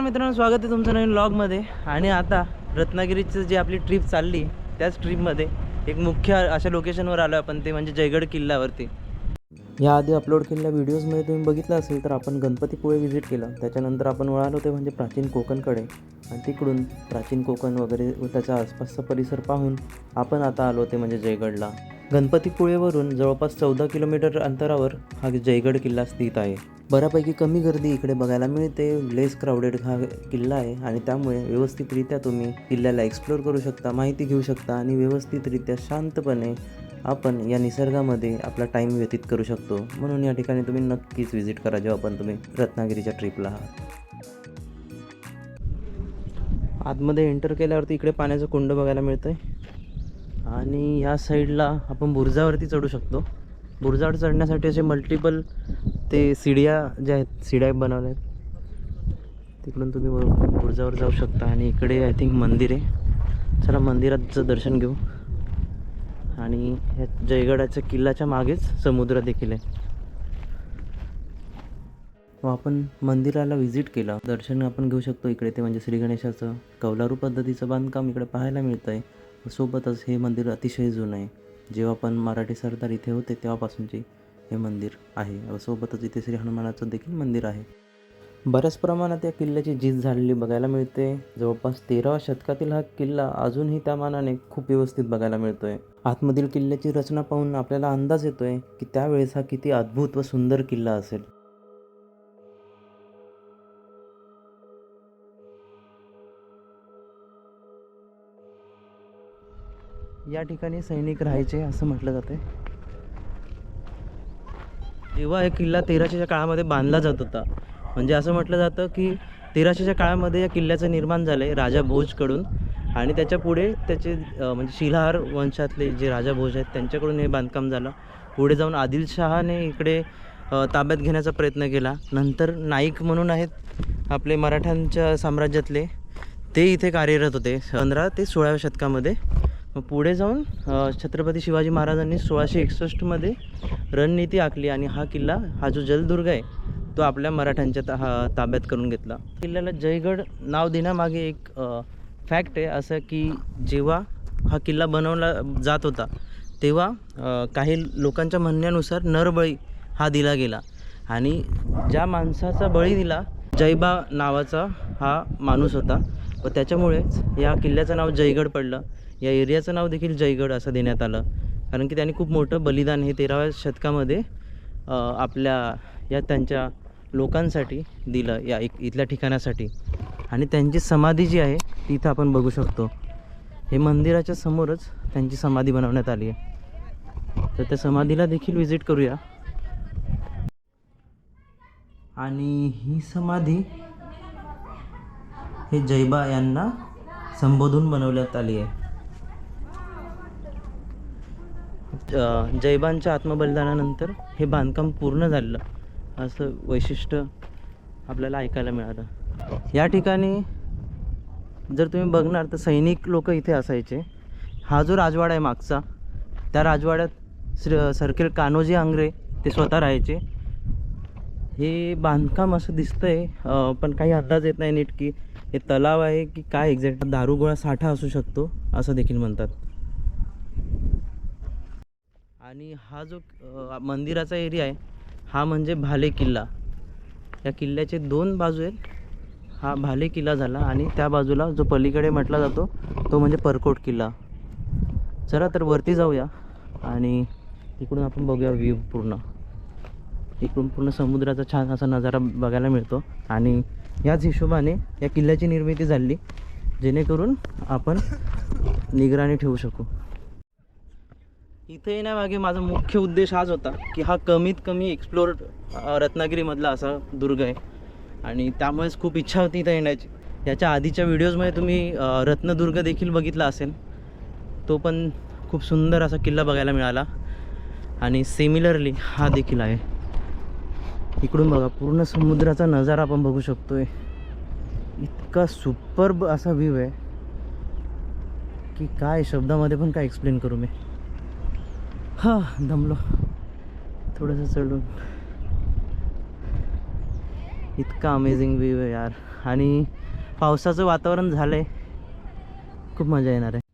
नमस्कार मित्रांनो स्वागत आहे तुमचं नवीन ब्लॉगमध्ये आणि आता रत्नागिरीचं जी आपली ट्रिप चालली त्याच ट्रिपमध्ये एक मुख्य अशा लोकेशनवर आलो आपण ते म्हणजे जयगड किल्ल्यावरती. याआधी अपलोड केलेल्या व्हिडिओजमध्ये तुम्ही बघितलं असेल तर आपण गणपतीपुळे व्हिजिट केलं. त्याच्यानंतर आपण वळालो ते म्हणजे प्राचीन कोकणकडे. आणि तिकडून प्राचीन कोकण वगैरे त्याच्या आसपासचा परिसर पाहून आपण आता आलो ते म्हणजे जयगडला. गणपतीपुळेवरून जवळपास चौदा किलोमीटर अंतरावर हा जयगड किल्ला स्थित आहे. बऱ्यापैकी कमी गर्दी इकडे बघायला मिळते लेस क्राऊडेड हा किल्ला आहे आणि त्यामुळे व्यवस्थितरित्या तुम्ही किल्ल्याला एक्सप्लोर करू शकता माहिती घेऊ शकता आणि व्यवस्थितरित्या शांतपणे आपण या निसर्गामध्ये आपला टाईम व्यतीत करू शकतो. म्हणून या ठिकाणी तुम्ही नक्कीच व्हिजिट करा जेव्हा आपण तुम्ही रत्नागिरीच्या ट्रिपला आहात. आतमध्ये एंटर केल्यावरती इकडे पाण्याचं कुंड बघायला मिळतं आहे आणि या साईडला आपण बुरजावरती चढू शकतो. बुरजावर चढण्यासाठी असे मल्टिपल ते सिडिया ज्या आहेत सिड्या बनवल्या आहेत. तिकडून तुम्ही वर बुरुजावर जाऊ शकता आणि इकडे आय थिंक मंदिर आहे. चला मंदिराचं दर्शन घेऊ. आणि ह्या जयगडाच्या किल्ल्याच्या मागेच समुद्र देखील आहे. व आपण मंदिराला व्हिजिट केलं. दर्शन आपण घेऊ शकतो इकडे ते म्हणजे श्री गणेशाचं कौलारू पद्धतीचं बांधकाम इकडे पाहायला मिळतं आहे सोबतच हे मंदिर अतिशय जुनं आहे. जेव्हा पण मराठी सरदार इथे होते तेव्हापासूनचे हे मंदिर आहे. व सोबतच इथे श्री हनुमानाचं देखील मंदिर आहे. बऱ्याच प्रमाणात या किल्ल्याची झीज झालेली बघायला मिळते. जवळपास तेराव्या शतकातील हा किल्ला अजूनही त्या मानाने खूप व्यवस्थित बघायला मिळतोय. आतमधील किल्ल्याची रचना पाहून आपल्याला अंदाज येतोय की त्यावेळेस हा किती अद्भुत व सुंदर किल्ला असेल. या ठिकाणी सैनिक राहायचे असं म्हटलं जाते जेव्हा एक किल्ला तेराशेच्या काळामध्ये बांधला जात होता. म्हणजे असं म्हटलं जातं की तेराशेच्या काळामध्ये या किल्ल्याचं निर्माण झालं आहे राजा भोजकडून. आणि त्याच्या पुढे त्याचे म्हणजे शिलाहार वंशातले जे राजा भोज आहेत त्यांच्याकडून हे बांधकाम झालं. पुढे जाऊन आदिलशहाने इकडे ताब्यात घेण्याचा प्रयत्न केला. नंतर नाईक म्हणून आहेत आपले मराठ्यांच्या साम्राज्यातले ते इथे कार्यरत होते. पंधरा ते सोळाव्या शतकामध्ये मग पुढे जाऊन छत्रपती शिवाजी महाराजांनी सोळाशे एकसष्टमध्ये रणनीती आखली आणि हा किल्ला हा जो जलदुर्ग आहे तो आपल्या मराठ्यांच्या ता हा ताब्यात करून घेतला. किल्ल्याला जयगड नाव देण्यामागे एक फॅक्ट आहे असं की जेव्हा हा किल्ला बनवला जात होता तेव्हा काही लोकांच्या म्हणण्यानुसार नरबळी हा दिला गेला आणि ज्या माणसाचा बळी दिला जयबा नावाचा हा माणूस होता. व त्याच्यामुळेच या किल्ल्याचं नाव जयगड पडलं. या एरियाचं नाव देखील जयगड असं देण्यात आलं. कारण की त्यांनी खूप मोठं बलिदान हे तेराव्या शतकामध्ये आपल्या या त्यांच्या लोकांसाठी दिलं या एक इथल्या ठिकाणासाठी. आणि त्यांची समाधी जी आहे ती इथं आपण बघू शकतो. हे मंदिराच्या समोरच त्यांची समाधी बनवण्यात आली आहे. तर त्या समाधीला देखील व्हिजिट करूया. आणि ही समाधी हे जैबा यांना संबोधून बनवण्यात आली आहे. जैबांच्या आत्मबलिदानानंतर हे बांधकाम पूर्ण झालेलं असं वैशिष्ट्य आपल्याला ऐकायला मिळालं. या ठिकाणी जर तुम्ही बघणार तर सैनिक लोक इथे असायचे. हा जो राजवाडा आहे मागचा त्या राजवाड्यात श्र सर्किल कान्होजी आंग्रे ते स्वतः राहायचे. हे बांधकाम असं दिसतंय पण काही अंदाज येत नाही नीट की हे तलाव आहे की काय एक्झॅक्ट दारुगोळा साठा असू शकतो असं देखील म्हणतात. आणि हा जो मंदिराचा एरिया आहे हा म्हणजे भाले किल्ला. या किल्ल्याचे दोन बाजू आहेत. हा भाले किल्ला झाला आणि त्या बाजूला जो पलीकडे म्हटला जातो तो म्हणजे परकोट किल्ला. चला तर वरती जाऊया आणि इकडून आपण बघूया व्ह्यू पूर्ण. इकडून पूर्ण समुद्राचा छान असा नजारा बघायला मिळतो. आणि याच हिशोबाने या किल्ल्याची निर्मिती झाली जेणेकरून आपण निगराणी ठेवू शकू. इथे येण्यामागे माझा मुख्य उद्देश हाच होता की हा कमीत कमी एक्सप्लोर रत्नागिरीमधला असा दुर्ग आहे. आणि त्यामुळेच खूप इच्छा होती इथं येण्याची. याच्या आधीच्या व्हिडिओजमध्ये तुम्ही रत्नदुर्ग देखील बघितला असेल. तो पण खूप सुंदर असा किल्ला बघायला मिळाला. आणि सिमिलरली हा देखील आहे. इकडून बघा पूर्ण समुद्राचा नजारा आपण बघू शकतोय. इतका सुपर्ब असा व्ह्यू आहे. की काय शब्दामध्ये पण काय एक्सप्लेन करू मी? हा दमलो. थोडंसं चढून. इतका अमेझिंग व्ह्यू आहे यार. आणि पावसाचं वातावरण झालं आहे खूप मजा येणार आहे.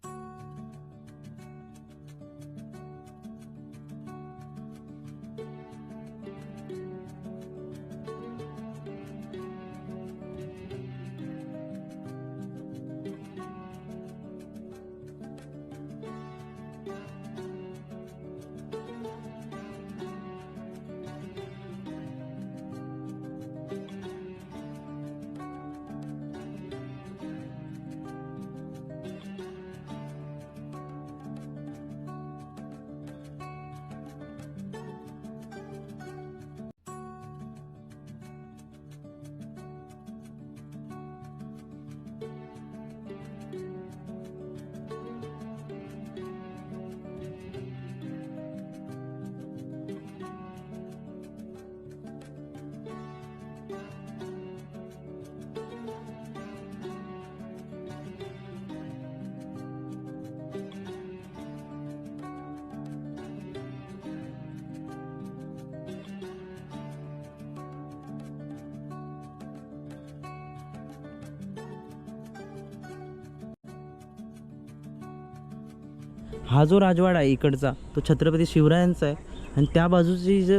हा जो राजवाडा आहे इकडचा तो छत्रपती शिवरायांचा आहे. आणि त्या बाजूची जे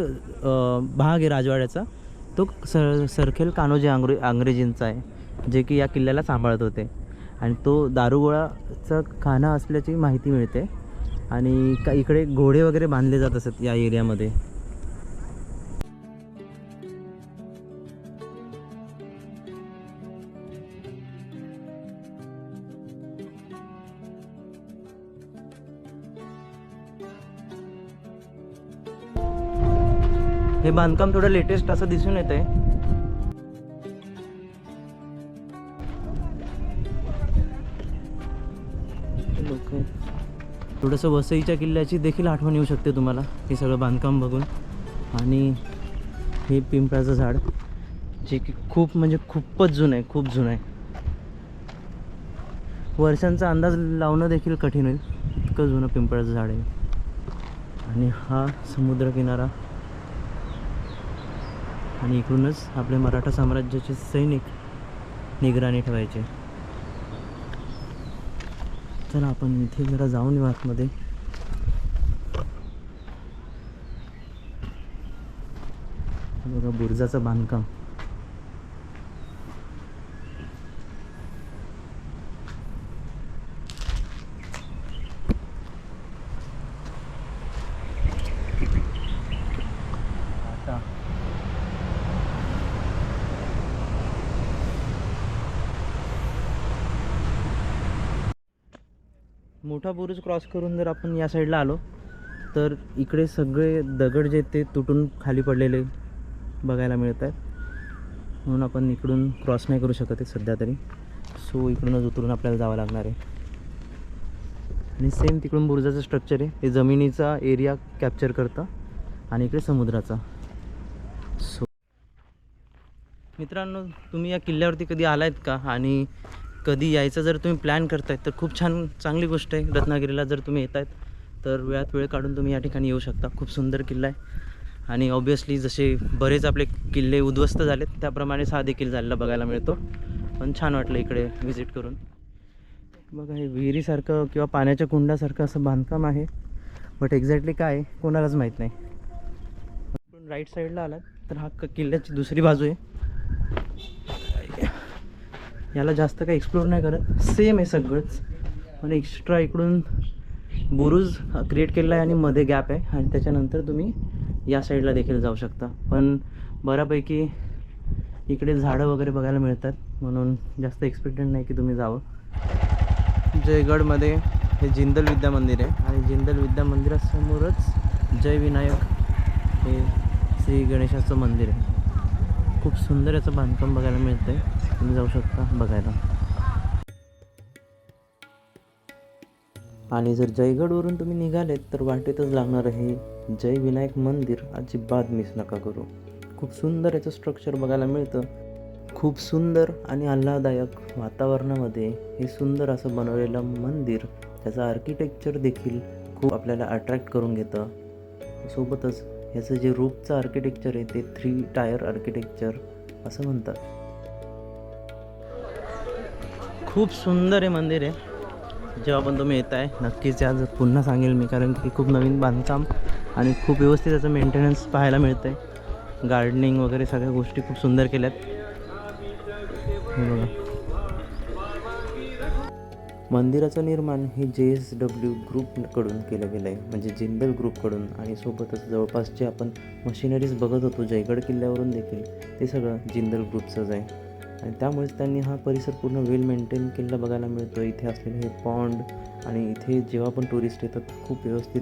भाग आहे राजवाड्याचा तो सर सरखेल कान्होजी आंग्रे अंग्रेजींचा आहे जे की या किल्ल्याला सांभाळत होते. आणि तो दारुगोळाचा खाना असल्याची माहिती मिळते. आणि का इकडे घोडे वगैरे बांधले जात असत या एरियामध्ये. हे बांधकाम थोडं लेटेस्ट असं दिसून येत आहे थोडंसं वसईच्या किल्ल्याची देखील आठवण येऊ शकते तुम्हाला हे सगळं बांधकाम बघून. आणि हे पिंपळाचं झाड जे की खूप म्हणजे खूपच जुनं आहे खूप जुनं आहे. वर्षांचा अंदाज लावणं देखील कठीण होईल इतकं जुनं पिंपळाचं झाड आहे. आणि हा समुद्रकिनारा आणि इकडूनच आपले मराठा साम्राज्याचे सैनिक निगराणी ठेवायचे. चला आपण इथे जरा जाऊन येऊ आतमध्ये. बघा बुर्जाचं बांधकाम. मोठा बुरुज क्रॉस करून जर आपण या साईडला आलो तर इकडे सगळे दगड जे ते तुटून खाली पडलेले बघायला मिळत आहेत म्हणून आपण इकडून क्रॉस नाही करू शकत आहे सध्या तरी. सो इकडूनच उतरून आपल्याला जावं लागणार आहे. आणि सेम तिकडून बुरुजाचं स्ट्रक्चर आहे. ते जमिनीचा एरिया कॅप्चर करतं आणि इकडे समुद्राचा. सो मित्रांनो तुम्ही या किल्ल्यावरती कधी आलायत का? आणि कधी यायचं जर तुम्ही प्लॅन करतायत तर खूप छान चांगली गोष्ट आहे. रत्नागिरीला जर तुम्ही येत आहेत तर वेळात वेळ काढून तुम्ही या ठिकाणी येऊ शकता. खूप सुंदर किल्ला आहे. आणि ऑब्वियसली जसे बरेच आपले किल्ले उद्ध्वस्त झालेत त्याप्रमाणेच हा देखील झालेला बघायला मिळतो. पण छान वाटलं इकडे व्हिजिट करून. बघा हे विहिरीसारखं किंवा पाण्याच्या कुंडासारखं असं बांधकाम आहे. बट एक्झॅक्टली काय आहे कोणालाच माहीत नाही. राईट साईडला आलात तर हा क- किल्ल्याची दुसरी बाजू आहे. याला जास्त काही एक्सप्लोर नाही करत. सेम आहे सगळंच. पण एक्स्ट्रा इकडून बुरुज क्रिएट केलेला आहे आणि मध्ये गॅप आहे. आणि त्याच्यानंतर तुम्ही या साईडला देखील जाऊ शकता. पण बऱ्यापैकी इकडे झाडं वगैरे बघायला मिळतात. म्हणून जास्त एक्सपेक्टेड नाही की तुम्ही जावं. जयगडमध्ये हे जिंदल विद्या मंदिर आहे. आणि जिंदल विद्या मंदिरासमोरच जय विनायक हे श्री गणेशाचं मंदिर आहे. खूप सुंदर याचं बांधकाम बघायला मिळतं आहे तुम्ही जाऊ शकता बघायला. आणि जर जयगडवरून तुम्ही निघालेत तर वाटेतच लागणार हे जय विनायक मंदिर. अजिबात मिस नका करू. खूप सुंदर याचं स्ट्रक्चर बघायला मिळतं. खूप सुंदर आणि आल्हाददायक वातावरणामध्ये हे सुंदर असं बनवलेलं मंदिर त्याचं आर्किटेक्चर देखील खूप आपल्याला अट्रॅक्ट करून घेतं. सोबतच ह्याचं जे रूपचं आर्किटेक्चर आहे ते थ्री टायर आर्किटेक्चर असं म्हणतात. खूप सुंदर आहे मंदिर आहे. जेव्हा पण तुम्ही येत आहे नक्कीच आज पुन्हा सांगेल मी कारण की खूप नवीन बांधकाम आणि खूप व्यवस्थित त्याचं मेंटेनन्स पाहायला मिळतं आहे गार्डनिंग वगैरे सगळ्या गोष्टी खूप सुंदर केल्यात. आहेत बघा. मंदिराचं निर्माण हे जे एस डब्ल्यू ग्रुपकडून केलं गेलं आहे म्हणजे जिंदल ग्रुपकडून आणि सोबतच जवळपास जे आपण मशिनरीज बघत होतो. जयगड किल्ल्यावरून देखील ते सगळं जिंदल ग्रुपचंच आहे. आणि त्यामुळेच त्यांनी हा परिसर पूर्ण वेल मेंटेन केलेला बघायला मिळतो इथे असलेले हे पॉन्ड आणि इथे जेव्हा पण टुरिस्ट येतात खूप व्यवस्थित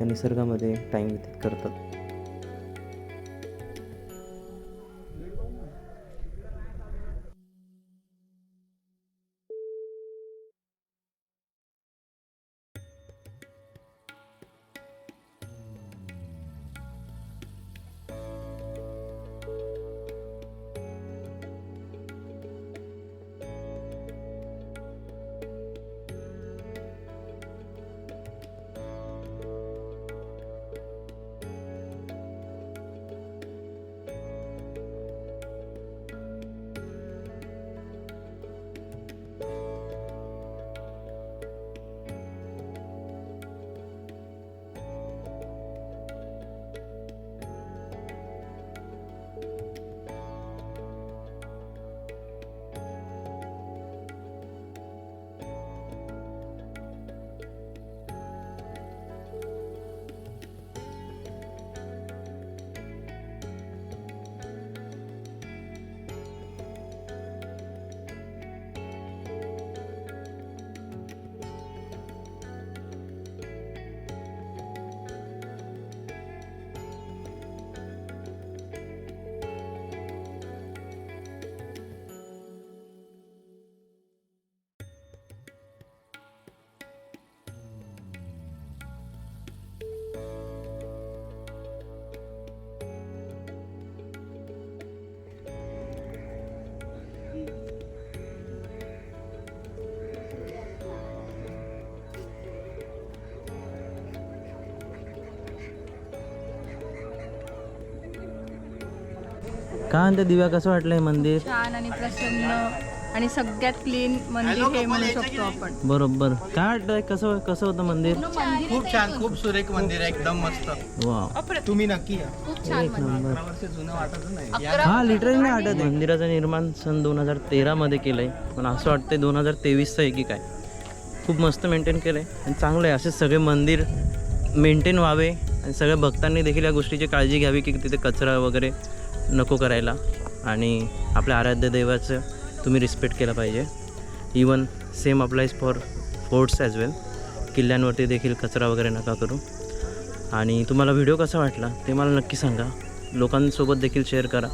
या निसर्गामध्ये टाईम व्यतीत करतात. का म्हणते दिव्या कसं वाटलं हे मंदिर? छान आणि प्रसन्न आणि सगळ्यात क्लीन मंदिर हे म्हणू शकतो आपण. बरोबर. काय वाटतं कसं कसं होतं मंदिर? खूप छान खूप सुरेख मंदिर आहे एकदम मस्त. वा तुम्ही नक्की या. खूप छान मंदिर. वर्ष जुनं वाटत नाही. हा लिटरली नाही वाटत आहे. मंदिराचं निर्माण सन दोन हजार तेरामध्ये केलं आहे पण असं वाटतं दोन हजार तेवीसचं आहे की काय. खूप मस्त मेंटेन केलं आहे आणि चांगलं आहे. असे सगळे मंदिर मेंटेन व्हावे. आणि सगळ्या भक्तांनी देखील या गोष्टीची काळजी घ्यावी की तिथे कचरा वगैरे नको करायला आणि आपल्या आराध्य देवाचं तुम्ही रिस्पेक्ट केलं पाहिजे. Even same applies for forts as well किल्ल्यांवरती देखील कचरा वगैरे नका करू. आणि तुम्हाला व्हिडिओ कसा वाटला ते मला नक्की सांगा. लोकांसोबत देखील शेअर करा.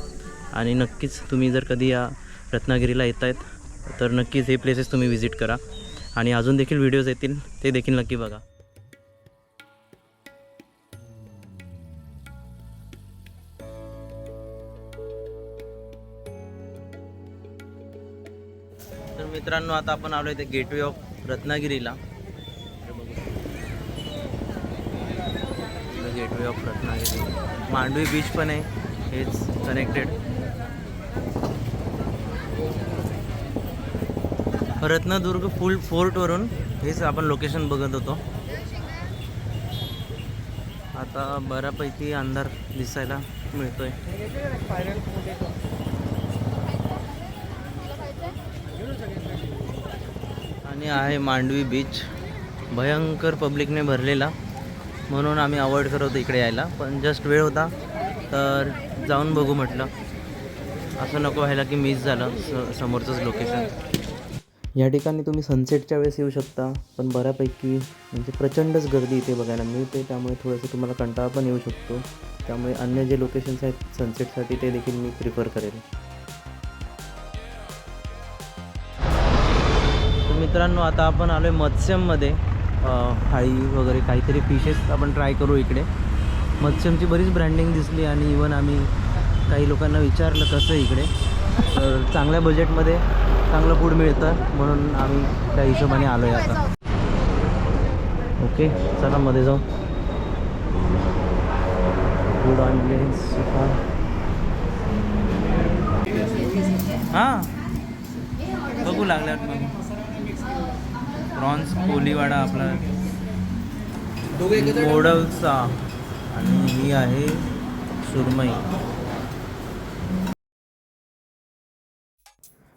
आणि नक्कीच तुम्ही जर कधी या रत्नागिरीला येत आहेत तर नक्कीच हे प्लेसेस तुम्ही व्हिजिट करा. आणि अजून देखील व्हिडिओज येतील ते देखील नक्की बघा. तर मित्रांनो आता आपण आलो इथे गेटवे ऑफ रत्नागिरीला. Gateway of Ratnagiri. Mandvi beach पण आहे हेच कनेक्टेड रत्नदुर्ग फुल फोर्टवरून हेच आपण लोकेशन बघत होतो. आता बऱ्यापैकी अंधार दिसायला मिळतोय. आणि आहे मांडवी बीच भयंकर पब्लिकने भरलेला. म्हणून आम्ही अवॉइड करत इकडे यायला. पण जस्ट वेळ होता तर जाऊन बघू म्हटलं. असं नको व्हायला की मिस झालं स समोरचंच लोकेशन या ठिकाणी तुम्ही सनसेटच्या वेळेस येऊ शकता पण बऱ्यापैकी म्हणजे प्रचंडच गर्दी इथे बघायला मिळते. त्यामुळे थोडंसं तुम्हाला कंटाळा पण येऊ शकतो. त्यामुळे अन्य जे लोकेशन्स आहेत सनसेटसाठी ते देखील मी प्रिफर करेन मित्रांनो आता आपण आलो आहे मत्स्यममध्ये हाळी वगैरे काहीतरी फिशेस आपण ट्राय करू इकडे. मत्स्यमची बरीच ब्रँडिंग दिसली आणि इवन आम्ही काही लोकांना विचारलं कसं इकडे. तर चांगल्या बजेटमध्ये चांगलं फूड मिळतं म्हणून आम्ही त्या हिशोबाने आलो आहे आता. ओके चला मध्ये जाऊ. फूड ऑन हां. बघू लागल्यात मग. प्रॉन्स कोलीवाडा आपला मोडलचा. आणि ही आहे सुरमई.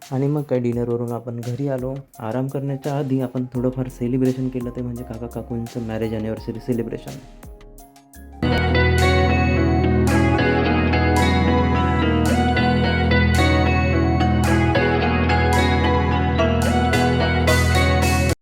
आणि मग काय डिनरवरून आपण घरी आलो. आराम करण्याच्या आधी आपण थोडंफार सेलिब्रेशन केलं ते म्हणजे काका काकूंचं मॅरेज ॲनिव्हर्सरी सेलिब्रेशन